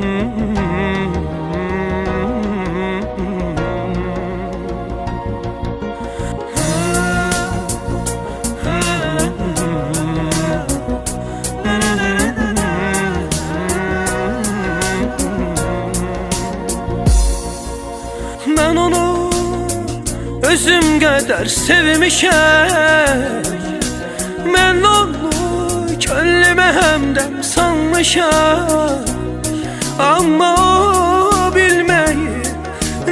Ben onu özüm kadar sevmişem Ben onu kendime hemdem sanmışam Amma o bilməyir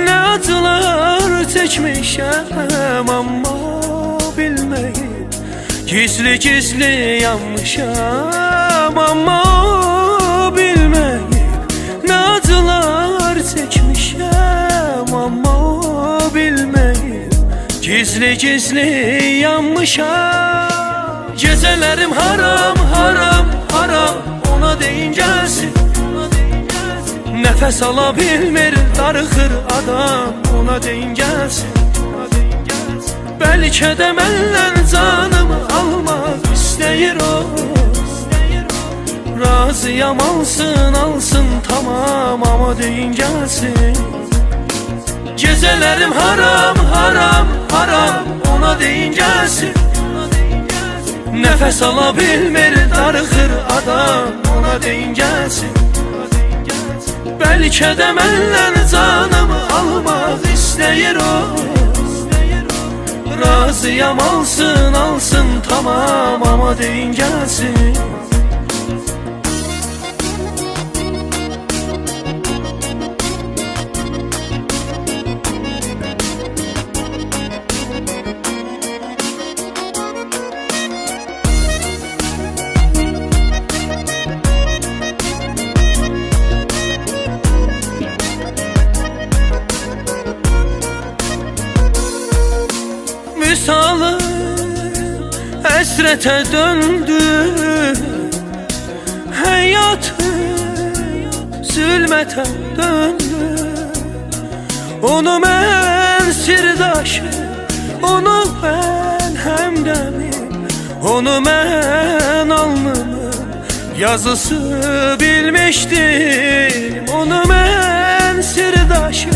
Nə acılar çəkmişəm Amma o bilməyir Gizli gizli yanmışam. Amma o bilməyir Nə acılar çəkmişəm Amma o bilməyir Gizli gizli yanmışam. Gecələrim haram haram haram. Ona deyin gəlsin Nəfəs ala bilmir darıxır adam. Ona deyin gəlsin Bəlkə də məndən canımı almaq istəyir o. Razıyam alsın alsın tamam. Amma deyin gəlsin. Gecələrim haram haram haram. Ona deyin gəlsin. Nəfəs ala darıxır adam. Ona deyin gəlsin Də məndən canımı almaq istəyir o. Razıyam alsın alsın tamam Amma deyin gəlsin esrete döndü. Hayatı zulmete döndü. Onu ben sirdaşı Onu ben hemdemim Onu ben alnımın yazısı bilmiştim. Onu ben sirdaşım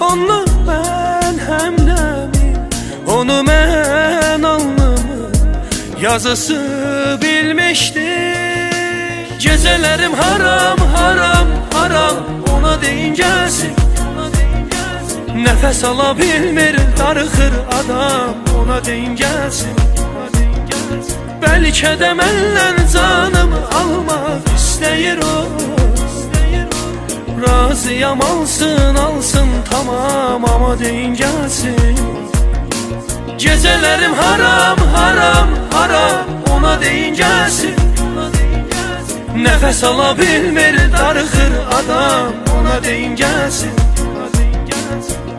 Onu ben hemdemim yazısı bilmiştim Gecelerim haram haram haram. Ona deyin gelsin Nefes alabilmir darıxır adam. Ona deyin gelsin Bəlkə də məndən canımı almaq istəyir o Razıyam alsın alsın tamam. Amma deyin gəlsin Gecələrim haram haram haram. Ona deyin gəlsin Nəfəs ala bilmir darıxır adam. Ona deyin gəlsin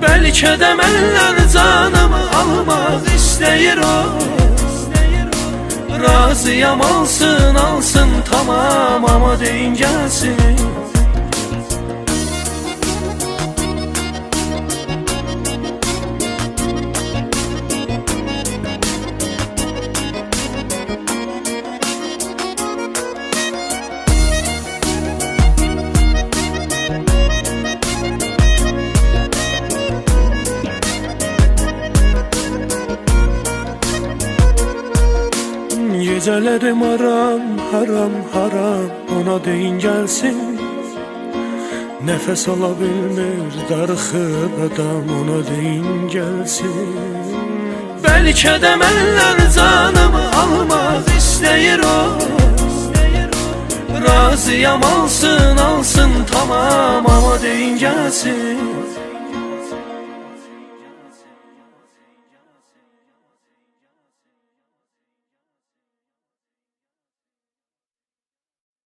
Bəlkə də məndən canımı almaq istəyir o. Razıyam alsın alsın tamam Amma deyin gəlsin Gecelerim haram haram haram. Ona deyin gelsin. Nefes alabilmir darıxır adam. Ona deyin gelsin. Bəlkə də məndən canımı almaq istəyir o. Razıyam alsın alsın tamam. Amma deyin gəlsin